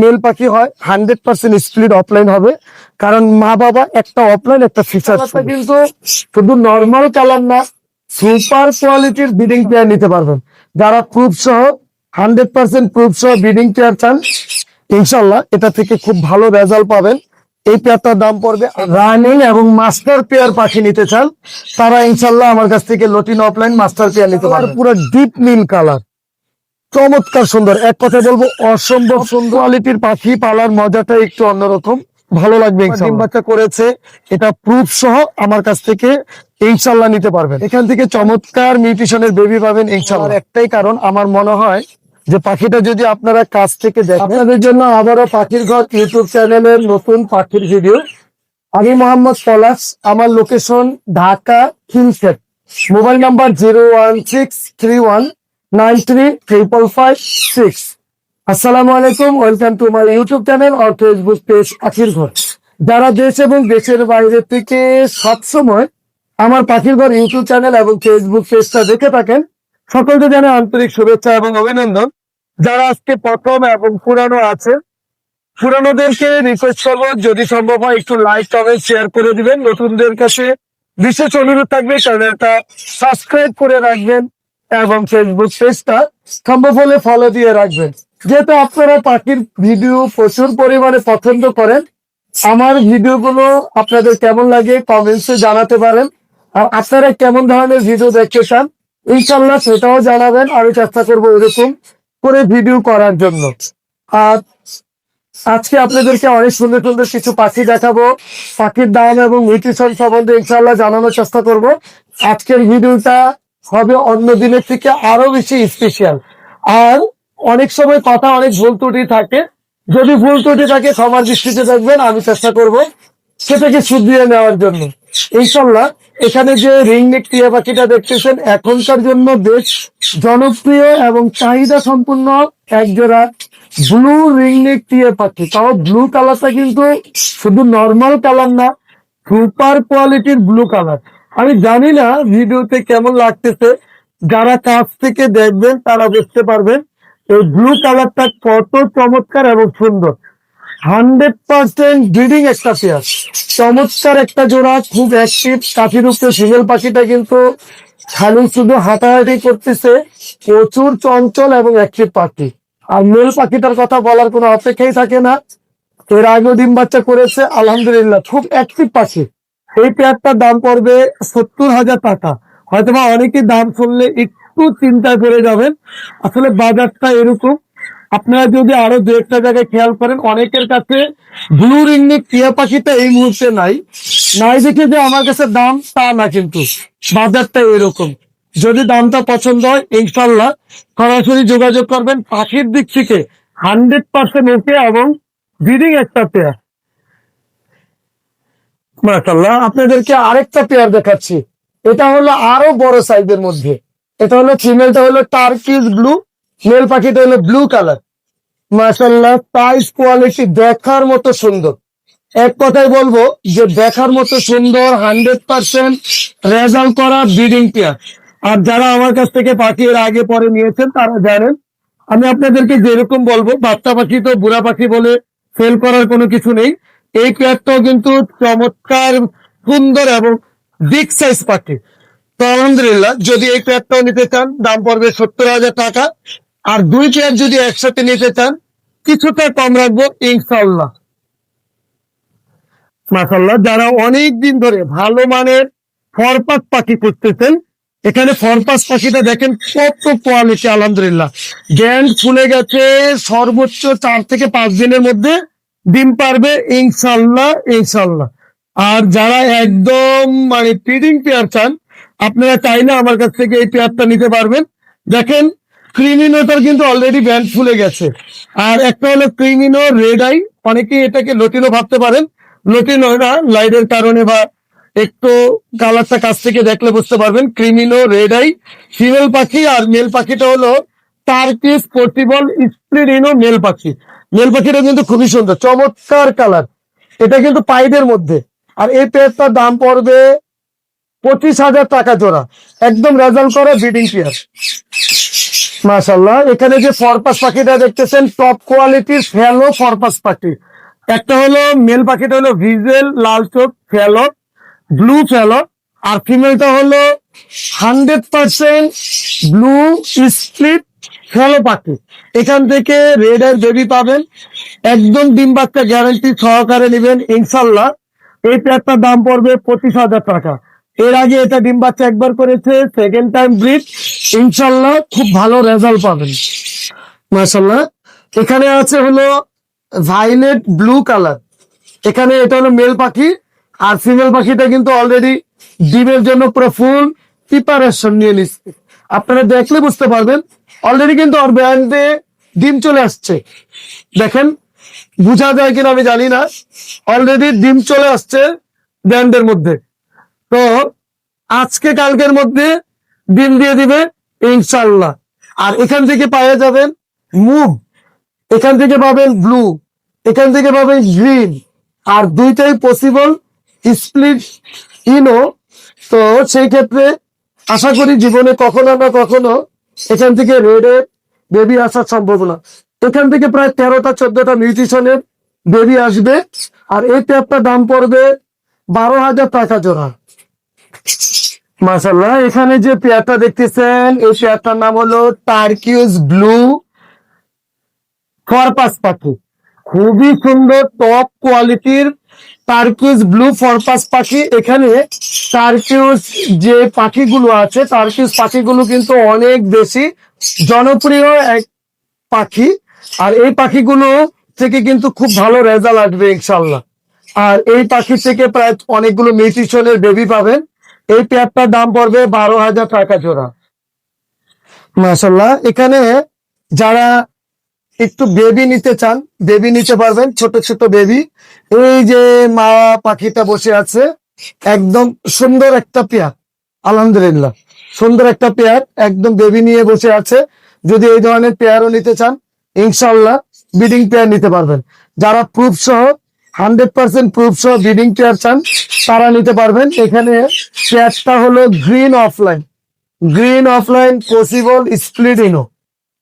Mail পাখি হয় hundred percent split offline হবে। কারণ মা বাবা একটা অফলাইন একটা ফিচার কিন্তু শুধু নর্মাল কালার না সুপার কোয়ালিটির ব্রিডিং পেয়ার নিতে পারবেন। যারা প্রুফ সহ হান্ড্রেড পার্সেন্ট প্রুফ সহ ব্রিডিং পেয়ার চান ইনশাল্লাহ এটা থেকে খুব ভালো রেজাল্ট পাবেন। এই পেয়ারটার দাম পড়বে রানিং এবং মাস্টার পেয়ার পাখি নিতে চান তারা ইনশাল্লাহ আমার কাছ থেকে লটিন অফলাইন মাস্টার পেয়ার নিতে পারবেন। পুরো ডিপ নীল কালার চমৎকার সুন্দর। এক কথা বলব অসম্ভব সুন্দর কোয়ালিটির পাখি পালার মজাটা একটু অন্যরকম। ভালো লাগবে ডিম বাচ্চা করেছে এটা প্রুফ সহ আমার কাছ থেকে ইনশাল্লাহ নিতে পারবেন। এখান থেকে চমৎকার নিউট্রিশনের বেবি পাবেন ইনশাল্লাহ একটাই কারণ আমার মনে হয় যে পাখিটা যদি আপনারা কাছ থেকে দেখেন আপনাদের জন্য আবারও পাখির ঘর ইউটিউব চ্যানেলের নতুন পাখির ভিডিও আমি মোহাম্মদ পলাশ আমার location Dhaka Khilkhet mobile number zero one six three one nine three triple five six. আসসালামু আলাইকুম welcome to my YouTube channel R Facebook page পাখির ঘর। যারা দেশ এবং দেশের বাইরে থেকে সবসময় আমার পাখির ঘর ইউটিউব চ্যানেল এবং ফেসবুক পেজটা দেখে থাকেন, সকলকে জানাই আন্তরিক শুভেচ্ছা এবং অভিনন্দন। যারা আজকে প্রথম এবং পুরানো আছে পুরানোদেরকে রিকোয়েস্ট করব, যদি সম্ভব হয় একটু লাইক কমেন্ট শেয়ার করে দিবেন। নতুনদের কাছে বিশেষ অনুরোধ থাকবে চ্যানেলটা সাবস্ক্রাইব করে রাখবেন। এবং ফেসবুক পেজটা সম্ভব হলে ফলো দিয়ে রাখবেন। যেহেতু আপনারা পাখির ভিডিও প্রচুর পরিমাণে পছন্দ করেন, আমার ভিডিওগুলো আপনাদের কেমন লাগে কমেন্টসে জানাতে পারেন। আর আপনারা কেমন ধরনের ভিডিও দেখতে চান ইনশাল্লাহ সেটাও জানাবেন। আমি চেষ্টা করব এরকম করে ভিডিও করার জন্য। আর আজকে আপনাদেরকে অনেক সুন্দর সুন্দর কিছু পাখি দেখাবো, পাখির দাম এবং নিউট্রিশন সম্বন্ধে ইনশাল্লাহ জানানোর চেষ্টা করব। আজকের ভিডিওটা হবে অন্য দিনের থেকে আরও বেশি স্পেশাল আর অনেক সময় কথা অনেক ভুল ত্রুটি থাকে। যদি ভুল ত্রুটি থাকে সবার দৃষ্টিতে দেখবেন, আমি চেষ্টা করব সেটাকে শুধরিয়ে নেওয়ার জন্য। ইনশাল্লাহ এখানে যে রিং নেক টিয়া পাখিটা দেখতেছেন, এখনকার জন্য বেশ জনপ্রিয় এবং চাহিদা সম্পূর্ণ একজোড়া ব্লু রিং নেক টিয়া পাখি। তাও ব্লু কালারটা কিন্তু শুধু নর্মাল কালার না সুপার কোয়ালিটির ব্লু কালার আমি জানি না ভিডিওতে কেমন লাগতেছে। যারা কাছ থেকে দেখবেন, তারা বুঝতে পারবেন এই ব্লু কালারটা কত চমৎকার এবং সুন্দর। হান্ড্রেড পার্সেন্ট ব্রিডিং একটা পেয়ার চমৎকার একটা জোড়া, খুব অ্যাক্টিভ কাঠির উপরে সিঙ্গেল পাখিটা কিন্তু খালি শুধু হাঁটাহাঁটি করতেছে। প্রচুর চঞ্চল এবং অ্যাক্টিভ পাখি। আর মেল পাখিটার কথা বলার কোনো অপেক্ষাই থাকে না। এর আগেও ডিম বাচ্চা করেছে, আলহামদুলিল্লাহ, খুব অ্যাক্টিভ পাখি। এই পেয়ারটার দাম পড়বে সত্তর হাজার টাকা। হয়তো বা অনেকে দাম শুনলে একটু চিন্তায় পড়ে যাবেন। আসলে বাজারটা এরকম। আপনারা যদি আরও দু একটা জায়গায় খেয়াল করেন, অনেকের কাছে ব্লু রিংনিক টিয়া পাখিটা এই মুহূর্তে নাই। নাই দেখে যে আমার কাছে দাম তা না কিন্তু। বাজারটা এরকম। যদি দামটা পছন্দ হয় ইনশাল্লাহ সরাসরি যোগাযোগ করবেন পাখির দিক থেকে। হান্ড্রেড পার্সেন্ট ওকে এবং ব্রিডিং একটা পেয়ার। আপনাদেরকে আরেকটা পেয়ার দেখাচ্ছি। এটা হলো আরও বড় সাইজের মধ্যে। এটা হলো ফিমেলটা হলো টার্কিজ ব্লু মেল পাখিটা হলো ব্লু কালার মাশাল্লাহ সাইজ কোয়ালিটি দেখার মতো সুন্দর। এক কথায় বলব যে দেখার মতো সুন্দর হান্ড্রেড পার্সেন্ট রেজাল্ট করা ব্রিডিং পেয়ার আর যারা আমার কাছ থেকে পাখি এর আগে পরে নিয়েছেন, তারা জানেন, আমি আপনাদেরকে যেরকম বলব, বাচ্চা পাখি তো বুড়া পাখি বলে ফেল করার কোনো কিছু নেই। এই পেয়ারটাও কিন্তু চমৎকার, সুন্দর এবং বিগ সাইজ পাখি। তো আলহামদুলিল্লাহ, যদি এই পেয়ারটাও নিতে চান, দাম পড়বে সত্তর হাজার টাকা। আর দুই পেয়ার যদি একসাথে নিতে চান, কিছুটা কম রাখব ইনশাল্লাহ মাসাল্লাহ যারা অনেক দিন ধরে ভালো মানের ফরপাস পাখি করতেছেন এখানে ফরপাস পাখিটা দেখেন কত কোয়ালিটি আলহামদুলিল্লাহ। গ্যান্ড ফুলে গেছে সর্বোচ্চ চার থেকে পাঁচ দিনের মধ্যে। ডিম পারবে ইনশাল্লাহ ইনশাল্লাহ আর যারা একদম মানে ফিডিং পেয়ার চান, আপনারা চাইলে আমার কাছ থেকে এই পেয়ারটা নিতে পারবেন। দেখেন, ক্রিমিনোটার কিন্তু অলরেডি ব্যান্ড ফুলে গেছে। আর একটা হলো ক্রিমিনো রেড আই, অনেকেই এটাকে লটিনো ভাবতে পারেন। লটিনো না লাইটের কারণে বা একটু কালারটা কাছ থেকে দেখলে বুঝতে পারবেন, ক্রিমিনো রেড আই। ফিমেল পাখি আর মেল পাখিটা হলো টার্কিস পোর্টিবল স্প্লিডিনো মেল পাখি। মেল পাখিটা কিন্তু খুবই সুন্দর, চমৎকার কালার এটা কিন্তু পাইপের মধ্যে। আর এই পেয়ারটার দাম পড়বে পঁচিশ হাজার টাকা জোড়া। একদম রেজাল্ট করে ব্রিডিং পেয়ার মাশাল্লাহ এখানে যে ফরপাস পাখিটা দেখতেছেন টপ কোয়ালিটির ফেলো ফরপাস পাখি। একটা হলো মেল পাখিটা হলো ভিজেল, লাল চোখ, ফেলো ব্লু ফেলো। আর ফিমেলটা হলো hundred percent blue split fallow পাখি। এখান থেকে রেড এর বেবি পাবেন, একদম ডিম বাচ্চা গ্যারান্টি সহকারে নেবেন, ইনশাল্লাহ। এই প্যাকটার দাম পড়বে পঁচিশ হাজার টাকা। এর আগে এটা ডিম বাচ্চা একবার করেছে সেকেন্ড টাইম ব্রিড ইনশাল্লাহ খুব ভালো রেজাল্ট পাবেন। মাসাল্লাহ এখানে আছে হলো ভাইলেট ব্লু কালার এখানে এটা হলো মেল পাখি, আর ফিমেল পাখিটা কিন্তু অলরেডি ডিমের জন্য পুরো ফুল প্রিপারেশন নিয়ে নিচ্ছে। আপনারা দেখলে বুঝতে পারবেন অলরেডি কিন্তু ওর ব্যান্ডে ডিম চলে আসছে। দেখেন, বোঝা যায় কিনা আমি জানি না। অলরেডি ডিম চলে আসছে ব্যান্ডের মধ্যে। তো আজকে কালকের মধ্যে ডিম দিয়ে দিবে ইনশাল্লাহ আর এখান থেকে পাওয়া যাবেন মুভ এখান থেকে পাবেন ব্লু, এখান থেকে পাবেন গ্রিন। আর দুইটাই পসিবল স্প্লিট ইনো। তো সেই ক্ষেত্রে আশা করি জীবনে কখনো না কখনো এখান থেকে রেডের বেবি আসার সম্ভাবনা। এখান থেকে প্রায় তেরোটা, চোদ্দটা মিউটিশনের বেবি আসবে। আর এই ট্যাপটার দাম পড়বে বারো হাজার টাকা জোড়া। মাসাল্লাহ এখানে যে পেয়ারটা দেখতেছেন, এই পেয়ারটার নাম হলো টার্কিউস ব্লু ফরপাস পাখি খুবই সুন্দর টপ কোয়ালিটির টার্কিউস ব্লু ফরপাস পাখি। এখানে টার্কিউস যে পাখিগুলো আছে টার্কিউস পাখিগুলো কিন্তু অনেক বেশি জনপ্রিয় এক পাখি। আর এই পাখিগুলো থেকে কিন্তু খুব ভালো রেজাল্ট আসবে ইনশাল্লাহ আর এই পাখি থেকে প্রায় অনেকগুলো নিউট্রিশনের বেবি পাবেন। এই পেয়ারটার দাম পড়বে বারো হাজার টাকা জোড়া। মাসাল্লাহ এখানে যারা একটু বেবি নিতে চান বেবি নিতে পারবেন, ছোট ছোট বেবি এই যে মা পাখিটা বসে আছে, একদম সুন্দর একটা পেয়ার আলহামদুলিল্লাহ। সুন্দর একটা পেয়ার একদম বেবি নিয়ে বসে আছে। যদি এই ধরনের পেয়ারও নিতে চান ইনশাল্লাহ বিডিং পেয়ার নিতে পারবেন। যারা প্রুফ সহ হান্ড্রেড পার্সেন্ট প্রুফ সহ বিডিং পেয়ার চান, তারা নিতে পারবেন। এখানে পেয়ারটা হলো green opaline green opaline possible split ino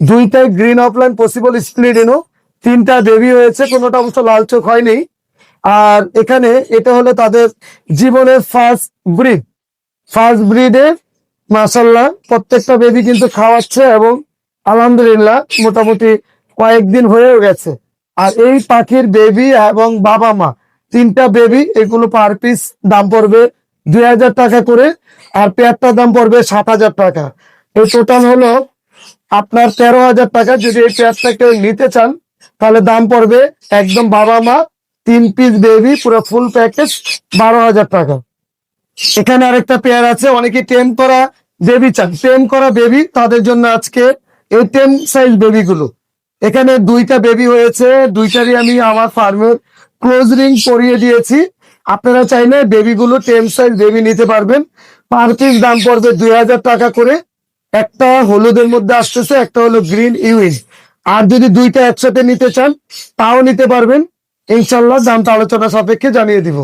দুইটাই green opaline possible split ino তিনটা বেবি হয়েছে, কোনোটা অবশ্য লাল চোখ হয়নি। আর এখানে এটা হলো তাদের জীবনের ফার্স্ট ব্রিড ফার্স্ট ব্রিডে মাসাল্লাহ প্রত্যেকটা বেবি কিন্তু খাওয়াচ্ছে এবং আলহামদুলিল্লাহ মোটামুটি কয়েকদিন হয়েও গেছে। আর এই পাখির বেবি এবং বাবা মা, তিনটা বেবি এগুলো পার পিস দাম পড়বে দুই হাজার টাকা করে, আর পেয়ারটার দাম পড়বে সাত হাজার টাকা। এই টোটাল হলো আপনার তেরো হাজার টাকা যদি এই পেয়ারটা কেউ নিতে চান, তাহলে দাম পড়বে একদম বাবা মা, তিন পিস বেবি পুরো ফুল প্যাকেজ বারো হাজার টাকা। এখানে আরেকটা পেয়ার আছে, অনেকে টেম করা বেবি চান। টেম করা বেবি তাদের জন্য আজকে এই টেম সাইজ বেবি গুলো। এখানে দুইটা বেবি হয়েছে, দুইটারই আমি আমার ফার্মের ক্লোজ রিং করিয়ে দিয়েছি। আপনারা চাইলে বেবি গুলো টেম সাইজ বেবি নিতে পারবেন। পার পিস দাম পড়বে দুই হাজার টাকা করে। একটা হলুদের মধ্যে আসতেছে, একটা হলো গ্রিন ইউইন। আর যদি দুইটা একসাথে নিতে চান, তাও নিতে পারবেন। ইনশাল্লাহ দামটা আলোচনা সাপেক্ষে জানিয়ে দিব।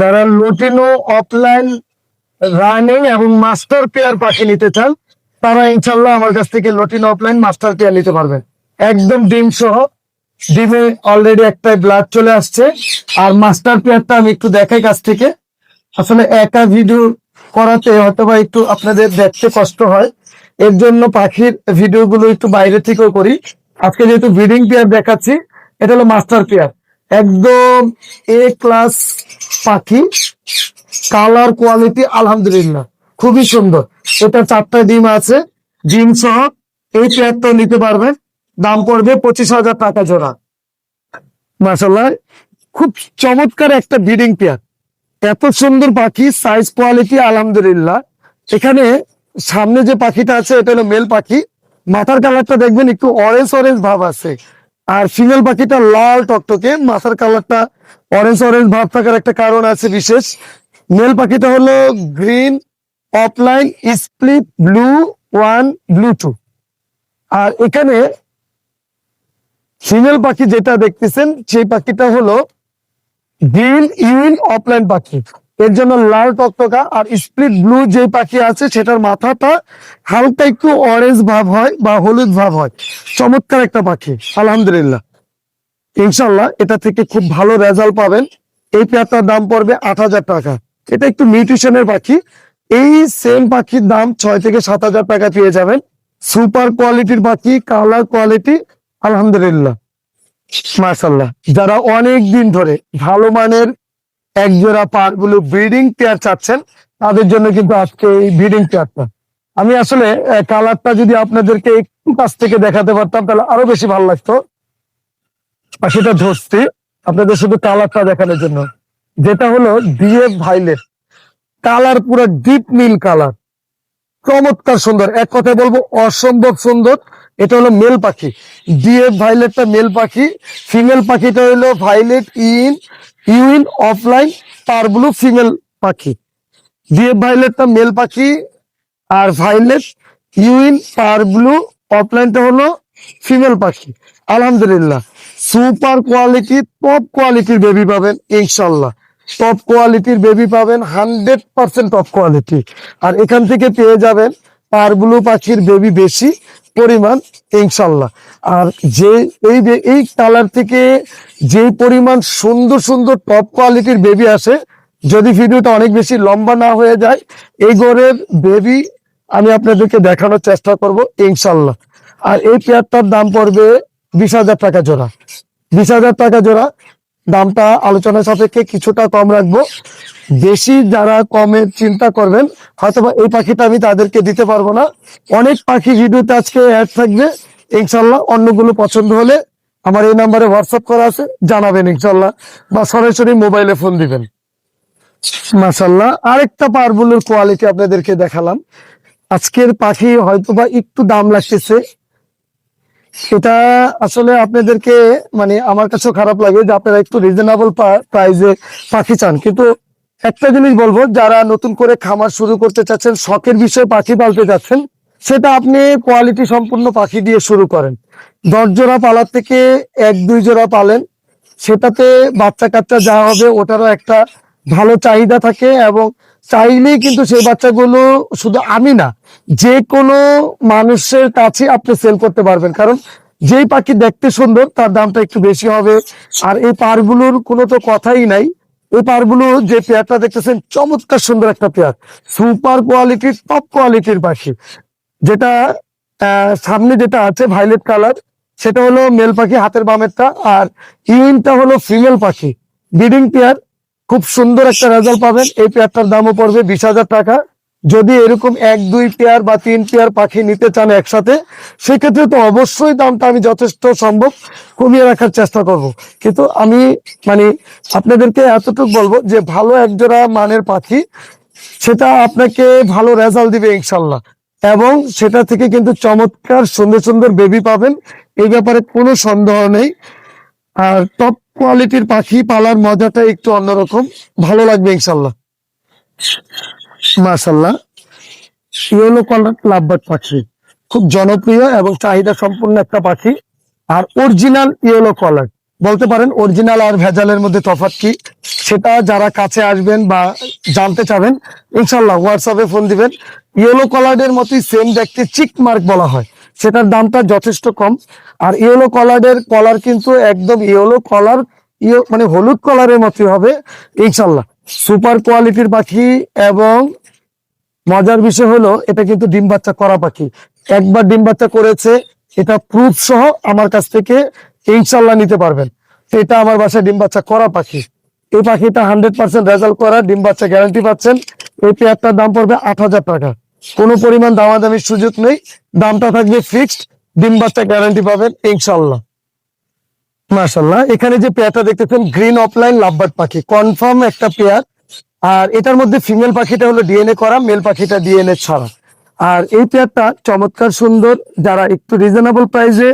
যারা লুটিনো অফলাইন রানিং এবং মাস্টার পেয়ার পাখি নিতে চান, তারা ইনশাল্লাহ আমার কাছ থেকে লটিনো অফলাইন মাস্টার পেয়ার নিতে পারবেন। একদম ডিম সহ। ডিমে অলরেডি একটাই ব্লাড চলে আসছে। আর মাস্টার পেয়ারটা আমি একটু দেখাই কাছ থেকে। আসলে একা ভিডিও করাতে হয়তো বা একটু আপনাদের দেখতে কষ্ট হয়। এর জন্য পাখির ভিডিও গুলো একটু বাইরে থেকেও করি। আজকে যেহেতু ব্রিডিং পেয়ার দেখাচ্ছি, এটা হলো মাস্টার পেয়ার একদম এ ক্লাস পাখি। কালার কোয়ালিটি আলহামদুলিল্লাহ, খুবই সুন্দর। এটা চারটা ডিম আছে। ডিম সহ এই পেয়ারটা নিতে পারবেন। দাম পড়বে পঁচিশ হাজার টাকা জোড়া। মাসাল্লাহ খুব চমৎকার একটা ব্রিডিং পেয়ার এত সুন্দর পাখি সাইজ কোয়ালিটি আলহামদুলিল্লাহ। এখানে সামনে যে পাখিটা আছে, এটা হলো মেল পাখি। মাথার কালারটা দেখবেন, একটু অরেঞ্জ অরেঞ্জ ভাব আছে। আর ফিমেল পাখিটা লাল টকটকে, মাথার কালারটা অরেঞ্জ অরেঞ্জ ভাব থাকার একটা কারণ আছে বিশেষ। মেল পাখিটা হলো green opaline split blue one blue two আর এখানে ফিমেল পাখি যেটা দেখতেছেন, সেই পাখিটা হলো গ্রিন ইউইন অফলাইন পাখি। এর জন্য লাল টকটকা আর স্প্লিট ব্লু যে পাখি আছে, সেটার মাথাটা হালকা একটু অরেঞ্জ ভাব হয় বা হলুদ ভাব হয়। চমৎকার একটা পাখি, আলহামদুলিল্লাহ। ইনশাল্লাহ এটা থেকে খুব ভালো রেজাল্ট পাবেন। এই পেয়ারটার দাম পড়বে আট হাজার টাকা। এটা একটু নিউট্রিশনের পাখি। এই সেম পাখির দাম ছয় থেকে সাত হাজার টাকা পেয়ে যাবেন। সুপার কোয়ালিটির পাখি কালার কোয়ালিটি আলহামদুলিল্লাহ। মার্শাল্লাহ যারা অনেক দিন ধরে ভালো মানের এক জোড়া পারগুলো ব্রিডিং পেয়ার চাচ্ছেন, তাদের জন্য কিন্তু আজকে এই ব্রিডিং পেয়ারটা। আমি আসলে কালারটা যদি আপনাদেরকে একটু কাছ থেকে দেখাতে পারতাম, তাহলে আরও বেশি ভালো লাগতো। আর সেটা ধরছি, আপনাদের শুধু কালারটা দেখানোর জন্য। যেটা হলো ডিএফ ভাইলেট। কালার পুরো ডিপ নীল কালার। চমৎকার সুন্দর। এক কথায় বলব, অসম্ভব সুন্দর। এটা হলো মেল পাখি। ডিএফ ভাইলেটটা মেল পাখি ফিমেল পাখিটা হলো ভাইলেট ইন ইউইন অফলাইন তার ব্লু ফিমেল পাখি। ডিএফ ভাইলেটটা মেল পাখি আর ভাইলেট ইউইন পার ব্লু অফলাইনটা হলো ফিমেল পাখি। আলহামদুলিল্লাহ সুপার কোয়ালিটি টপ কোয়ালিটির বেবি পাবেন ইনশাল্লাহ টপ কোয়ালিটির বেবি পাবেন হান্ড্রেড পার্সেন্ট টপ কোয়ালিটি আর এখান থেকে পেয়ে যাবেন পার ব্লু পাখির বেবি বেশি পরিমাণ ইনশাল্লাহ আর যে এই এই কালার থেকে যে পরিমাণ সুন্দর সুন্দর টপ কোয়ালিটির বেবি আসে, যদি ভিডিওটা অনেক বেশি লম্বা না হয়ে যায়, এই গড়ের বেবি আমি আপনাদেরকে দেখানোর চেষ্টা করব ইনশাল্লাহ আর এই পেয়ারটার দাম পড়বে বিশ হাজার টাকা জোড়া। বিশ হাজার টাকা জোড়া। দামটা আলোচনা সাপেক্ষে কিছুটা কম রাখব। বেশি যারা কমের চিন্তা করবেন, হয়তোবা এই পাখিটা আমি তাদেরকে দিতে পারব না। অনেক পাখি ভিডিওতে আজকে অ্যাড থাকবে। ইনশাল্লাহ অন্যগুলো পছন্দ হলে আমার এই নাম্বারে হোয়াটসঅ্যাপ করা আছে, জানাবেন ইনশাল্লাহ বা সরাসরি মোবাইলে ফোন দিবেন। মাসাল্লাহ আরেকটা পারবুলের কোয়ালিটি আপনাদেরকে দেখালাম। আজকের পাখি হয়তোবা একটু দাম লাগতেছে। সেটা আসলে আপনাদেরকে মানে আমার কাছেও খারাপ লাগে যে আপনারা একটু রিজনেবল প্রাইসে পাখি চান। কিন্তু একটা জিনিস বলব, যারা নতুন করে খামার শুরু করতে চাচ্ছেন, শখের বিষয়ে পাখি পালতে চাচ্ছেন সেটা আপনি কোয়ালিটি সম্পূর্ণ পাখি দিয়ে শুরু করেন। দশ জোড়া পালার থেকে এক, দুই জোড়া পালেন, সেটাতে বাচ্চা কাচ্চা যা হবে, ওটারও একটা ভালো চাহিদা থাকে এবং চাইলেই কিন্তু সেই বাচ্চাগুলো শুধু আমি না, যে কোনো মানুষের কাছে আপনি সেল করতে পারবেন। কারণ যেই পাখি দেখতে সুন্দর, তার দামটা একটু বেশি হবে। আর এই পারগুলোর কোনো তো কথাই নাই। এই পারগুলো যে পেয়ারটা দেখতেছেন, চমৎকার সুন্দর একটা পেয়ার। সুপার কোয়ালিটির টপ কোয়ালিটির পাখি। যেটা সামনে যেটা আছে ভাইলেট কালার সেটা হলো মেল পাখি, হাতের বামেরটা। আর ইউইনটা হলো ফিমেল পাখি। ব্রিডিং পেয়ার খুব সুন্দর একটা রেজাল্ট পাবেন। এই পেয়ারটার দামও পড়বে বিশ হাজার টাকা। যদি এরকম এক, দুই পেয়ার বা তিন পেয়ার পাখি নিতে চান একসাথে, সেক্ষেত্রে তো অবশ্যই দামটা আমি যথেষ্ট সম্ভব কমিয়ে রাখার চেষ্টা করব। কিন্তু আমি মানে আপনাদেরকে এতটুকু বলব যে ভালো একজোড়া মানের পাখি, সেটা আপনাকে ভালো রেজাল্ট দিবে ইনশাল্লাহ। এবং সেটা থেকে কিন্তু চমৎকার সুন্দর সুন্দর বেবি পাবেন। এই ব্যাপারে কোনো সন্দেহ নেই। আর টপ কোয়ালিটির পাখি পালার মজাটা একটু অন্যরকম। ভালো লাগবে ইনশাল্লাহ। মাশাল্লাহ। ইয়েলো কালার লাভবার্ড পাখি। খুব জনপ্রিয় এবং চাহিদা সম্পূর্ণ একটা পাখি। আর অরিজিনাল ইয়েলো কালার বলতে পারেন অরিজিনাল আর ভেজালের মধ্যে তফাৎ কি? সেটা যারা কাছে আসবেন বা জানতে চাবেন, ইনশাল্লাহ হোয়াটসঅ্যাপে ফোন দিবেন। ইয়েলো কালারের মতোই সেম দেখতে চিক মার্ক বলা হয়। সেটার দামটা যথেষ্ট কম। আর ইয়েলো কলারের কলার কিন্তু একদম ইয়েলো কলার ইয়ে মানে হলুদ কলারের মতোই হবে, ইনশাল্লাহ। সুপার কোয়ালিটির পাখি এবং মজার বিষয় হলো, এটা কিন্তু ডিম বাচ্চা করা পাখি। একবার ডিম বাচ্চা করেছে, এটা প্রুফ সহ আমার কাছ থেকে ইনশাল্লাহ নিতে পারবেন। এটা আমার বাসায় ডিম বাচ্চা করা পাখি। এই পাখিটা হান্ড্রেড পার্সেন্ট রেজাল্ট করা, ডিম বাচ্চা গ্যারান্টি পাচ্ছেন। এই পেয়ারটার দাম পড়বে আট হাজার টাকা। কোনো পরিমাণ দামাদামির সুযোগ নেই। দামটা থাকবে ফিক্সড ডিম বাচ্চা গ্যারান্টি পাবেন ইনশাল্লাহ মাশাল্লাহ এখানে যে পেয়ারটা দেখতেছেন গ্রিন অফলাইন লাভবার্ড পাখি। কনফার্ম একটা পেয়ার। আর এটার মধ্যে ফিমেল পাখিটা হলো ডিএনএ করা মেল পাখিটা ডিএনএ ছাড়া। আর এই পেয়ারটা চমৎকার সুন্দর। যারা একটু রিজনেবল প্রাইসে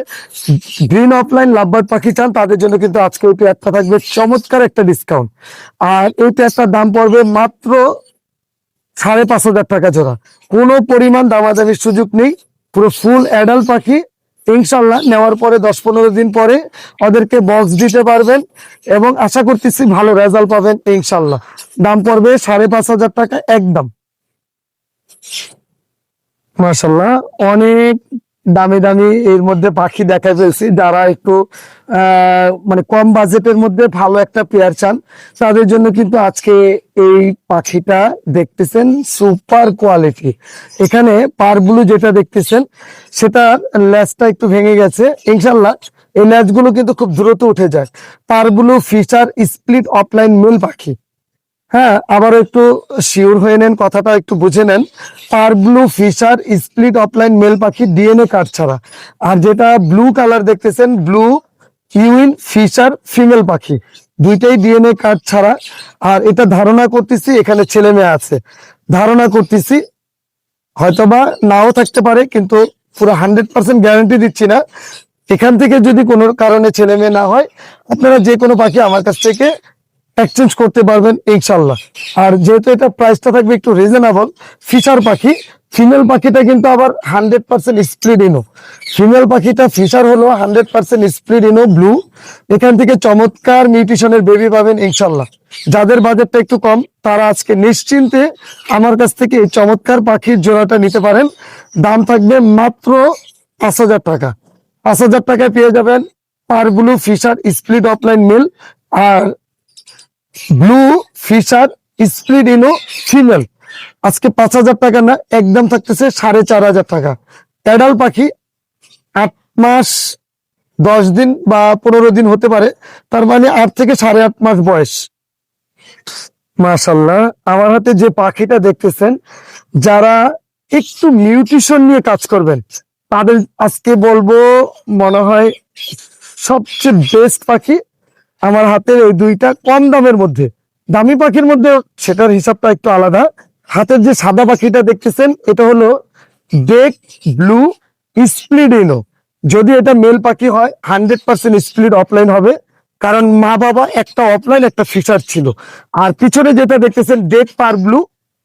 গ্রিন অফলাইন লাভবার্ড পাখি চান, তাদের জন্য কিন্তু আজকে এই পেয়ারটা থাকবে। চমৎকার একটা ডিসকাউন্ট আর এই পেয়ারটার দাম পড়বে মাত্র সাড়ে পাঁচ হাজার টাকা জোড়া। কোনো পরিমাণ দামাদামির সুযোগ নেই। পুরো ফুল অ্যাডাল্ট পাখি, ইনশাল্লাহ নেওয়ার পরে দশ পনেরো দিন পরে ওদেরকে বক্স দিতে পারবেন এবং আশা করতেছি ভালো রেজাল্ট পাবেন ইনশাল্লাহ। দাম পড়বে সাড়ে পাঁচ হাজার টাকা একদম। মাশাল্লাহ, অনেক দামি দামি এর মধ্যে পাখি দেখা ফেলছি যারা একটু মানে কম বাজেটের মধ্যে ভালো একটা পেয়ার চান, তাদের জন্য কিন্তু আজকে এই পাখিটা দেখতেছেন সুপার কোয়ালিটি। এখানে পারগুলো যেটা দেখতেছেন, সেটা ল্যাজটা একটু ভেঙে গেছে। ইনশাল্লাহ এই ল্যাজগুলো কিন্তু খুব দ্রুত উঠে যায়। পারগুলো ফিচার স্প্লিট অফলাইন মূল পাখি। হ্যাঁ আবার একটু শিওর হয়ে নেন, কথাটা একটু বুঝে নেন। Pair blue Fischer split opaline male পাখি ডিএনএ কার্ড ছাড়া। আর যেটা ব্লু কালার দেখতেছেন ব্লু ইউইন ফিশার ফিমেল পাখি। দুইটাই ডিএনএ কার্ড ছাড়া। আর এটা ধারণা করতেছি, এখানে ছেলে মেয়ে আছে। ধারণা করতেছি, হয়তোবা নাও থাকতে পারে, কিন্তু পুরো হান্ড্রেড পার্সেন্ট গ্যারান্টি দিচ্ছি না। এখান থেকে যদি কোনো কারণে ছেলে মেয়ে না হয়, আপনারা যে কোনো পাখি আমার কাছ থেকে এক্সচেঞ্জ করতে পারবেন ইনশাল্লাহ আর যেহেতু এটা প্রাইসটা থাকবে একটু রিজনেবল ফিশার পাখি ফিমেল পাখিটা কিন্তু আবার hundred percent split ino female পাখিটা ফিশার হলো hundred percent split ino blue এখান থেকে চমৎকার মিউটিশনের বেবি পাবেন ইনশাল্লাহ যাদের বাজেটটা একটু কম, তারা আজকে নিশ্চিন্তে আমার কাছ থেকে এই চমৎকার পাখির জোড়াটা নিতে পারেন। দাম থাকবে মাত্র পাঁচ হাজার টাকা। পাঁচ হাজার টাকায় পেয়ে যাবেন pair blue Fischer split opaline male আর blue Fischer split ino female. আজকে পাঁচ হাজার টাকা না, একদম থাকতেছে সাড়ে চার হাজার টাকা। অ্যাডাল পাখি আট মাস, দশ দিন বা পনেরো দিন হতে পারে, তার মানে আট থেকে সাড়ে আট মাস বয়স। মাশাল্লাহ আমার হাতে যে পাখিটা দেখতেছেন, যারা একটু নিউট্রিশন নিয়ে কাজ করবেন, তাদের আজকে বলব মনে হয় সবচেয়ে বেস্ট পাখি আমার হাতের ওই দুইটা কম দামের মধ্যে। দামি পাখির মধ্যে সেটার হিসাবটা একটু আলাদা। হাতের যে সাদা পাখিটা দেখতেছেন, এটা হলো ডেক ব্লু স্প্লিডিনো। যদি এটা মেল পাখি হয়, হান্ড্রেড পার্সেন্ট স্প্লিড অফলাইন হবে। কারণ মা বাবা একটা অফলাইন, একটা ফিচার ছিল। আর পিছনে যেটা দেখতেছেন, ডেক পার ব্লু,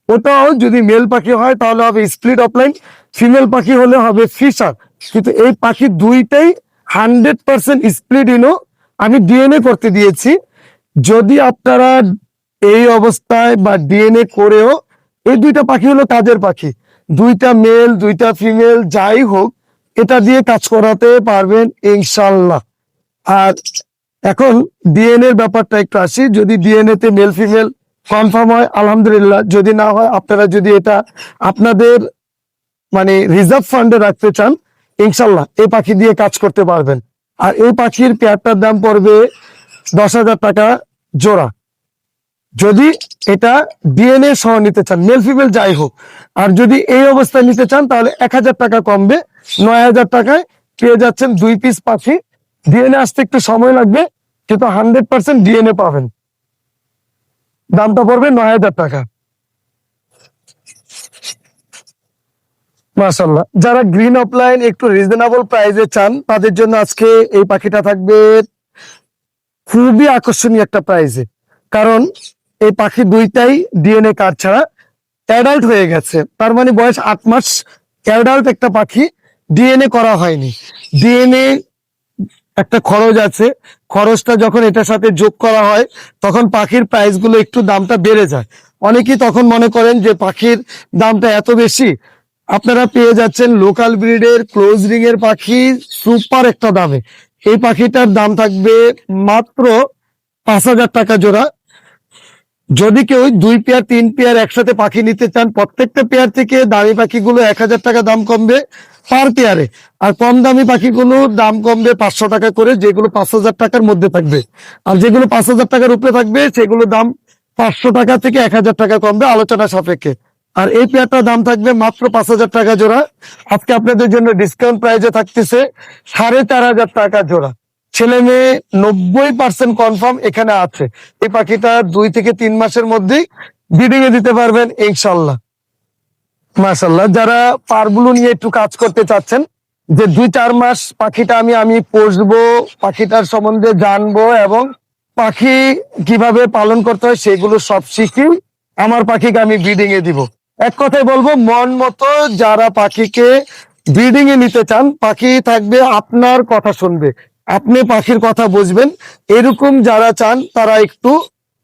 ওটাও যদি মেল পাখি হয়, তাহলে হবে স্প্লিট অফলাইন। ফিমেল পাখি হলে হবে ফিশার। কিন্তু এই পাখি দুইটাই হান্ড্রেড পার্সেন্ট স্প্লিট ইনো আমি ডিএনএ করতে দিয়েছি। যদি আপনারা এই অবস্থায় বা ডিএনএ করেও এই দুইটা পাখি হলো কাজের পাখি, দুইটা মেল দুইটা ফিমেল যাই হোক, এটা দিয়ে কাজ করাতে পারবেন ইনশাল্লাহ আর এখন ডিএনএ ব্যাপারটা একটু আসি। যদি ডিএনএ তে মেল ফিমেল কনফার্ম হয়, আলহামদুলিল্লাহ। যদি না হয়, আপনারা যদি এটা আপনাদের মানে রিজার্ভ ফান্ডে রাখতে চান ইনশাল্লাহ এই পাখি দিয়ে কাজ করতে পারবেন। আর এই পাখির পেয়ারটার দাম পড়বে দশ হাজার টাকা জোড়া। যদি এটা ডিএনএ সহ নিতে চান মেল ফিমেল যাই হোক, আর যদি এই অবস্থায় নিতে চান, তাহলে এক হাজার টাকা কমবে, নয় হাজার টাকায় পেয়ে যাচ্ছেন দুই পিস পাখি। ডিএনএ আসতে একটু সময় লাগবে, কিন্তু হান্ড্রেড পার্সেন্ট ডিএনএ পাবেন। দামটা পড়বে নয় হাজার টাকা। যারা গ্রিন অফলাইন একটু রিজনেবল প্রাইসে চান, তাদের জন্য আজকে এই পাখিটা থাকবে খুবই আকর্ষণীয় একটা প্রাইসে কারণ এই পাখি দুইটাই ডিএনএ কার্ড ছাড়া অ্যাডাল্ট হয়ে গেছে। তার মানে বয়স আট মাস অ্যাডাল্ট একটা পাখি ডিএনএ করা হয়নি। ডিএনএ একটা খরচ আছে। খরচটা যখন এটার সাথে যোগ করা হয়, তখন পাখির প্রাইসগুলো একটু দামটা বেড়ে যায়। অনেকেই তখন মনে করেন যে পাখির দামটা এত বেশি আপনারা পেয়ে যাচ্ছেন লোকাল ব্রিডের ক্লোজ রিং এর পাখি সুপার একটা দামে। এই পাখিটার দাম থাকবে মাত্র পাঁচ হাজার টাকা জোড়া। যদি কেউ দুই পেয়ার তিন পেয়ার একসাথে পাখি নিতে চান, প্রত্যেকটা পেয়ার থেকে দামি পাখিগুলো এক হাজার টাকা দাম কমবে পার পেয়ারে আর কম দামি পাখিগুলো দাম কমবে পাঁচশো টাকা করে, যেগুলো পাঁচ হাজার টাকার মধ্যে থাকবে। আর যেগুলো পাঁচ হাজার টাকার উপরে থাকবে সেগুলো দাম পাঁচশো টাকা থেকে এক হাজার টাকা কমবে, আলোচনা সাপেক্ষে। আর এই পেয়ারটার দাম থাকবে মাত্র পাঁচ হাজার টাকা জোড়া। আজকে আপনাদের জন্য ডিসকাউন্ট প্রাইজে থাকতেছে সাড়ে চার হাজার টাকা জোড়া। ছেলে মেয়ে নব্বই পার্সেন্ট কনফার্ম এখানে আছে। এই পাখিটা দুই থেকে তিন মাসের মধ্যেই ব্রিডিং এ দিতে পারবেন ইনশাল্লাহ। মাশাল্লাহ, যারা পারগুলো নিয়ে একটু কাজ করতে চাচ্ছেন, যে দুই চার মাস পাখিটা আমি আমি পোষবো, পাখিটার সম্বন্ধে জানব এবং পাখি কীভাবে পালন করতে হয় সেগুলো সব শিখি আমার পাখিকে আমি ব্রিডিং এ দিব। এক কথায় বলব, মন মতো যারা পাখিকে ব্রিডিং এ নিতে চান, পাখি থাকবে আপনার কথা শুনবে। আপনি পাখির কথা বুঝবেন। এরকম যারা চান, তারা একটু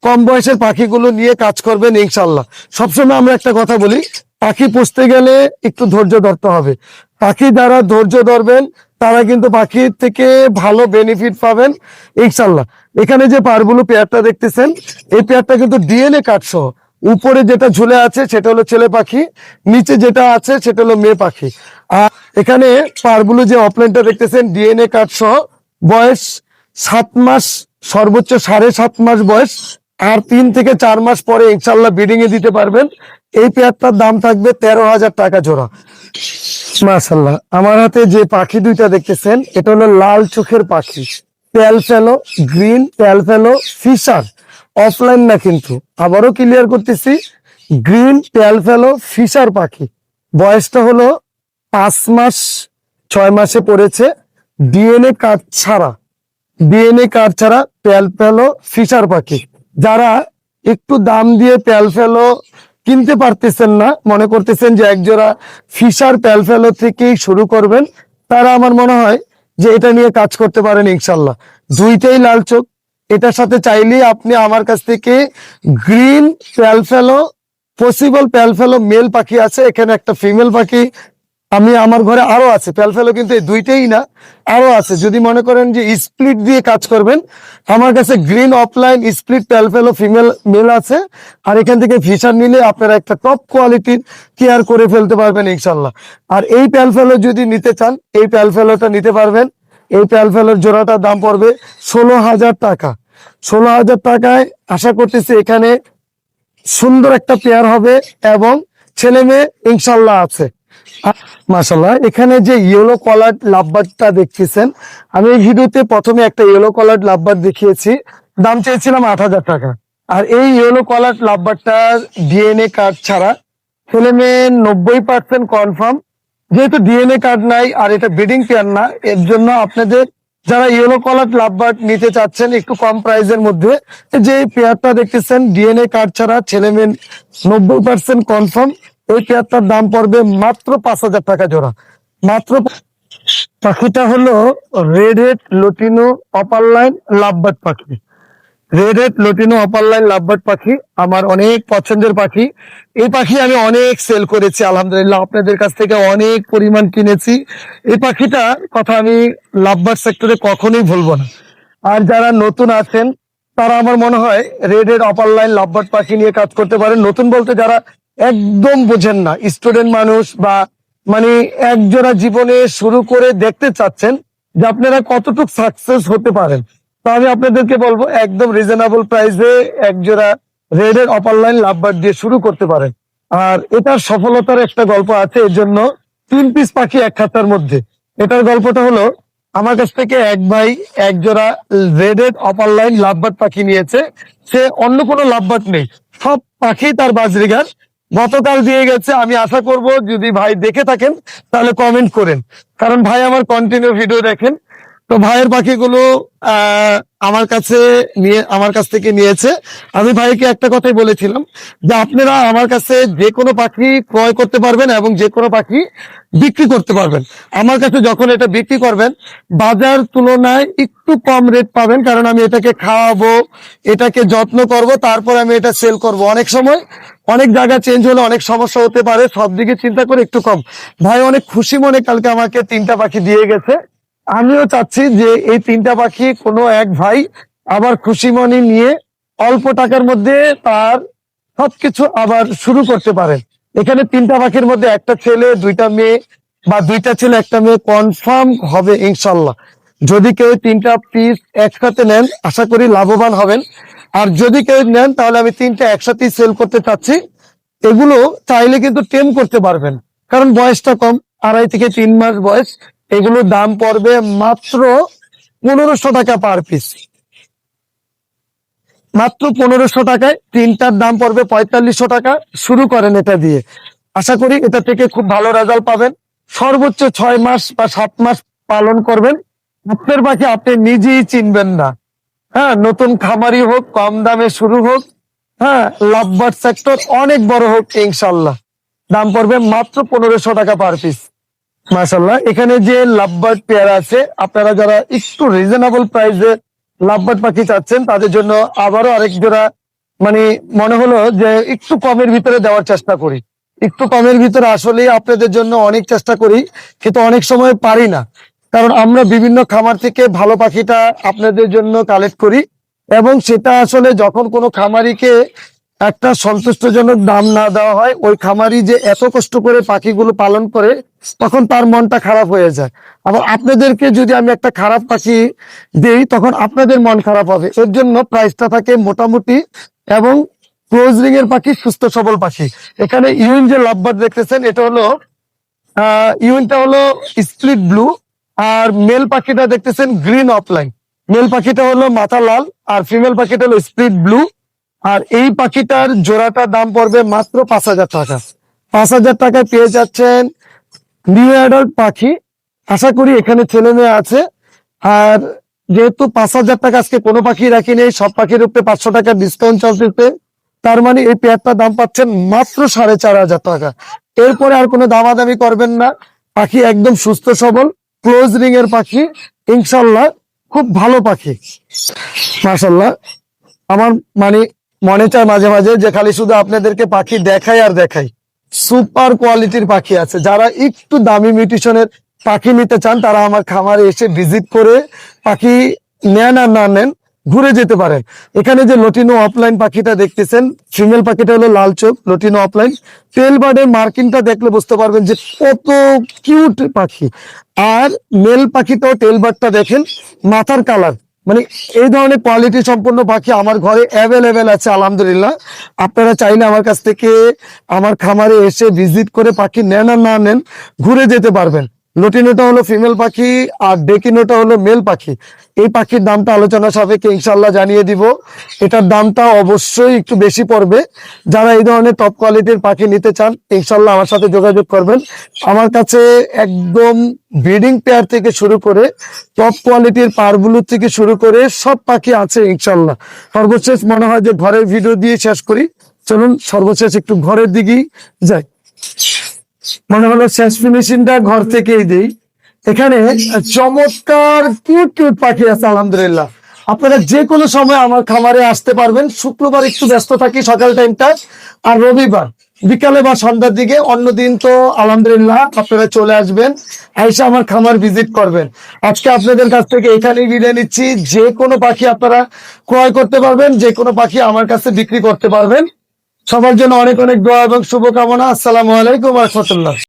কম বয়সের পাখিগুলো নিয়ে কাজ করবেন ইনশাল্লাহ। সবসময় আমরা একটা কথা বলি, পাখি পুষতে গেলে একটু ধৈর্য ধরতে হবে। পাখি যারা ধৈর্য ধরবেন, তারা কিন্তু পাখির থেকে ভালো বেনিফিট পাবেন ইনশাল্লাহ। এখানে যে পারগুলো পেয়ারটা দেখতেছেন, এই পেয়ারটা কিন্তু ডিএনএ কার্ড সহ। উপরে যেটা ঝুলে আছে সেটা হলো ছেলে পাখি, নিচে যেটা আছে সেটা হলো মেয়ে পাখি। আর এখানে পারগুলো যে অফলাইনটা দেখতেছেন, ডিএনএ কার্ড সহ বয়স সাত মাস, সর্বোচ্চ সাড়ে সাত মাস বয়স, আর তিন থেকে চার মাস পরে ইনশাল্লাহ বিডিং এ দিতে পারবেন। এই পেয়ারটার দাম থাকবে তেরো হাজার টাকা জোড়া। মাশাল্লাহ আমার হাতে যে পাখি দুইটা দেখতেছেন, এটা হলো লাল চোখের পাখি। তেল ফেলো গ্রিন তেল ফেলো ফিশার অফলাইন না কিন্তু। আবারও ক্লিয়ার করতেছি গ্রিন তেল ফেলো, ফিশার পাখি। বয়সটা হলো পাঁচ মাস, ছয় মাসে পড়েছে। ডিএনএ কার্ড ছাড়া ডিএনএ কার্ড ছাড়া তেল ফেলো, ফিশার পাখি। যারা একটু দাম দিয়ে তেল ফেলো কিনতে পারতেছেন না, মনে করতেছেন যে একজোড়া ফিশার তেল ফেলো থেকেই শুরু করবেন, তারা আমার মনে হয় যে এটা নিয়ে কাজ করতে পারেন ইনশাল্লাহ। দুইটাই লাল চোখ এটার সাথে চাইলেই আপনি আমার কাছ থেকে green pale fallow possible pale fallow male পাখি আছে, এখানে একটা ফিমেল পাখি, আমি আমার ঘরে আরও আছে, প্যালফেলো কিন্তু এই দুইটাই না, আরও আছে। যদি মনে করেন যে স্প্লিট দিয়ে কাজ করবেন, আমার কাছে green opaline split pale fallow female male আছে, আর এখান থেকে ফিশার নিলে আপনারা একটা টপ কোয়ালিটির কেয়ার করে ফেলতে পারবেন ইনশাল্লাহ। আর এই প্যালফেলো যদি নিতে চান, এই প্যালফেলোটা নিতে পারবেন এই প্যাল ফেলোর জোড়াটার দাম পড়বে ষোলো হাজার টাকা। ষোলো হাজার টাকায় আশা করতেছি এখানে সুন্দর একটা পেয়ার হবে এবং ছেলে মেয়ে ইনশাল্লাহ আছে। মাসাল্লাহ এখানে যে ইয়েলো কলার লাভবারটা দেখতেছেন, আমি এই ভিডিওতে প্রথমে একটা ইয়েলো কলার লাভবার দেখিয়েছি। দাম চেয়েছিলাম আট হাজার টাকা। আর এই ইয়েলো কলার লাভবারটার ডিএনএ কার্ড ছাড়া ছেলে মেয়ে নব্বই পার্সেন্ট কনফার্ম যেহেতু ডিএনএ কার্ড নাই আর এটা ব্রিডিং পেয়ার না, এর জন্য আপনাদের যারা ইয়েলো কলার লাভবার্ড নিতে চাচ্ছেন একটু কম প্রাইসের মধ্যে, যে পেয়ারটা দেখতেছেন ডিএনএ কার্ড ছাড়া ছেলে মেয়ে নব্বই পার্সেন্ট কনফার্ম এই পেয়ারটার দাম পড়বে মাত্র পাঁচ হাজার টাকা জোড়া। মাত্র পাখিটা হলো red head lutino opaline lovebird পাখি। Red head lutino opaline lovebird পাখি, আমার অনেক পছন্দের পাখি। এই পাখি আমি অনেক সেল করেছি, আলহামদুলিল্লাহ। আপনাদের কাছ থেকে অনেক পরিমাণ কিনেছি। এই পাখিটা, কথা আমি লাভবার্ড সেক্টরে কখনোই ভুলবো না। আর যারা নতুন আছেন, তারা আমার মনে হয় red head opaline lovebird পাখি নিয়ে কাজ করতে পারেন। নতুন বলতে যারা একদম বোঝেন না স্টুডেন্ট মানুষ বা মানে একজোড়া জীবনে শুরু করে দেখতে চাচ্ছেন যে আপনারা কতটুকু সাকসেস হতে পারেন। তো আমি আপনাদেরকে বলব, একদম রিজনেবল প্রাইসে একজোড়া রেড এর অপার লাইন লাভবার দিয়ে শুরু করতে পারেন। আর এটার সফলতার একটা গল্প আছে, এর জন্য তিন পিস পাখি এক খাতার মধ্যে। এটার গল্পটা হলো, আমার কাছ থেকে এক ভাই এক জোড়া রেড অপার লাইন লাভবার্ড পাখি নিয়েছে। সে অন্য কোনো লাভবার্ড নেই। সব পাখি তার বাজরিগার। গতকাল দিয়ে গেছে, আমি আশা করব যদি ভাই দেখে থাকেন, তাহলে কমেন্ট করেন। কারণ ভাই আমার কন্টিনিউ ভিডিও দেখেন। তো ভাইয়ের পাখিগুলো আমার কাছে নিয়ে, আমার কাছ থেকে নিয়েছে। আমি ভাইকে একটা কথাই বলেছিলাম যে আপনারা আমার কাছে যে কোনো পাখি ক্রয় করতে পারবেন এবং যে কোনো পাখি বিক্রি করতে পারবেন। আমার কাছে যখন এটা বিক্রি করবেন, বাজার তুলনায় একটু কম রেট পাবেন, কারণ আমি এটাকে খাওয়াবো, এটাকে যত্ন করব, তারপর আমি এটা সেল করব। অনেক সময় অনেক জায়গা চেঞ্জ হলে অনেক সমস্যা হতে পারে সব দিকে চিন্তা করে একটু কম। ভাই অনেক খুশি মনে কালকে আমাকে তিনটা পাখি দিয়ে গেছে। আমিও চাচ্ছি যে এই তিনটা পাখি কোনো এক ভাই আবার খুশি মনে নিয়ে অল্প টাকার মধ্যে তার সবকিছু আবার শুরু করতে পারেন। এখানে তিনটা পাখির মধ্যে একটা ছেলে, দুইটা মেয়ে বা দুইটা ছেলে, একটা মেয়ে কনফার্ম হবে ইনশাল্লাহ। যদি কেউ তিনটা পিস একসাথে নেন, আশা করি লাভবান হবেন। আর যদি কেউ নেন, তাহলে আমি তিনটা একসাথেই সেল করতে চাচ্ছি। এগুলো চাইলে কিন্তু টেম করতে পারবেন। কারণ বয়সটা কম, আড়াই থেকে তিন মাস বয়স। এগুলোর দাম পড়বে মাত্র পনেরোশো টাকা পার পিস মাত্র পনেরোশো টাকায় তিনটার দাম পড়বে পঁয়তাল্লিশশো টাকা। শুরু করেন এটা দিয়ে। আশা করি এটা থেকে খুব ভালো রেজাল্ট পাবেন। সর্বোচ্চ ছয় মাস বা সাত মাস পালন করবেন। আপনার পাখি আপনি নিজেই চিনবেন না। হ্যাঁ নতুন খামারি হোক, কম দামে শুরু হোক হ্যাঁ লাভবার সেক্টর অনেক বড় হোক ইনশাল্লাহ। দাম পড়বে মাত্র পনেরোশো টাকা পার পিস মাশাল্লাহ এখানে যে লাভবার্ড পেয়ার আছে, আপনারা যারা একটু রিজনেবল প্রাইসে লাভবার্ড পাখি চাচ্ছেন, তাদের জন্য আবারও আরেক জোড়া মানে মনে হলো যে একটু কমের ভিতরে দেওয়ার চেষ্টা করি। একটু কমের ভিতরে আসলে আপনাদের জন্য অনেক চেষ্টা করি, কিন্তু অনেক সময় পারি না। কারণ আমরা বিভিন্ন খামার থেকে ভালো পাখিটা আপনাদের জন্য কালেক্ট করি, এবং সেটা আসলে যখন কোনো খামারিকে একটা সন্তুষ্টজনক দাম না দেওয়া হয়, ওই খামারি যে এত কষ্ট করে পাখিগুলো পালন করে, তখন তার মনটা খারাপ হয়ে যায়। আবার আপনাদেরকে যদি আমি একটা খারাপ পাখি দেই, তখন আপনাদের মন খারাপ হবে। এর জন্য প্রাইসটা থাকে মোটামুটি এবং ক্লোজ রিং এর পাখি, সুস্থ সবল পাখি। এখানে ইউন যে লাভবার দেখতেছেন, এটা হলো ইউনটা হলো স্প্লিট ব্লু, আর মেল পাখিটা দেখতেছেন গ্রিন অফলাইন। মেল পাখিটা হলো মাথা লাল, আর ফিমেল পাখিটা হলো স্প্লিট ব্লু। আর এই পাখিটার জোড়াটার দাম পড়বে মাত্র পাঁচ হাজার টাকা। পাঁচ হাজার টাকায় পেয়ে যাচ্ছেন নিউ অ্যাডাল্ট পাখি। আশা করি এখানে ছেলে মেয়ে আছে। আর যেহেতু পাঁচ হাজার টাকা আজকে কোনো পাখি রাখি নেই, সব পাখির উপরে পাঁচশো টাকা ডিসকাউন্ট চলতেছে তার মানে এই পেয়ারটার দাম পাচ্ছেন মাত্র সাড়ে চার হাজার টাকা। এরপরে আর কোনো দামাদামি করবেন না। পাখি একদম সুস্থ সবল ক্লোজ রিং এর পাখি। ইনশাল্লাহ খুব ভালো পাখি। মাশাল্লাহ। আমার মানে মনে চায় মাঝে মাঝে যে খালি শুধু আপনাদেরকে পাখি দেখাই আর দেখাই সুপার কোয়ালিটির পাখি আছে। যারা একটু দামি মিউটিশনের পাখি নিতে চান, তারা আমার খামারে এসে ভিজিট করে পাখি নেন আর না নেন, ঘুরে যেতে পারেন। এখানে যে লটিনো অফলাইন পাখিটা দেখতেছেন ফিমেল পাখিটা হলো লাল চোখ, লটিনো অফলাইন টেল বার্ডের মার্কিংটা দেখলে বুঝতে পারবেন যে কত কিউট পাখি। আর মেল পাখিটাও টেল বার্ডটা দেখেন, মাথার কালার মানে এই ধরনের কোয়ালিটি সম্পন্ন পাখি আমার ঘরে অ্যাভেলেবেল আছে, আলহামদুলিল্লাহ। আপনারা চাইলে আমার কাছ থেকে আমার খামারে এসে ভিজিট করে পাখি নেন আর না নেন, ঘুরে যেতে পারবেন। লটিনোটা হলো ফিমেল পাখি আর ডেকিনোটা হলো মেল পাখি। এই পাখির দামটা আলোচনা সাপেক্ষে ইনশাল্লাহ জানিয়ে দিব। এটার দামটা অবশ্যই একটু বেশি পড়বে। যারা এই ধরনের টপ কোয়ালিটির পাখি নিতে চান ইনশাল্লাহ আমার সাথে যোগাযোগ করবেন। আমার কাছে একদম ব্রিডিং পেয়ার থেকে শুরু করে টপ কোয়ালিটির পারগুলো থেকে শুরু করে সব পাখি আছে ইনশাল্লাহ সর্বশেষ মনে হয় যে ঘরের ভিডিও দিয়ে শেষ করি। চলুন, সর্বশেষ একটু ঘরের দিকেই যাই। মনে হলো শেষ ফিনিশিংটা ঘর থেকেই দিই। এখানে চমৎকার কিউট পাখি আছে, আলহামদুলিল্লাহ। আপনারা যে কোনো সময় আমার খামারে আসতে পারবেন। শুক্রবার একটু ব্যস্ত থাকি সকাল টাইমটা আর রবিবার, বিকালে বা সন্ধ্যার দিকে, অন্য দিন তো আলহামদুলিল্লাহ আপনারা চলে আসবেন, এসে আমার খামার ভিজিট করবেন। আজকে আপনাদের কাছ থেকে এখানেই বিদায় নিচ্ছি। যে কোনো পাখি আপনারা ক্রয় করতে পারবেন যে কোনো পাখি আমার কাছে বিক্রি করতে পারবেন। সবার জন্য অনেক অনেক দোয়া এবং শুভকামনা। আসসালামু আলাইকুম রহমতুল্লাহ।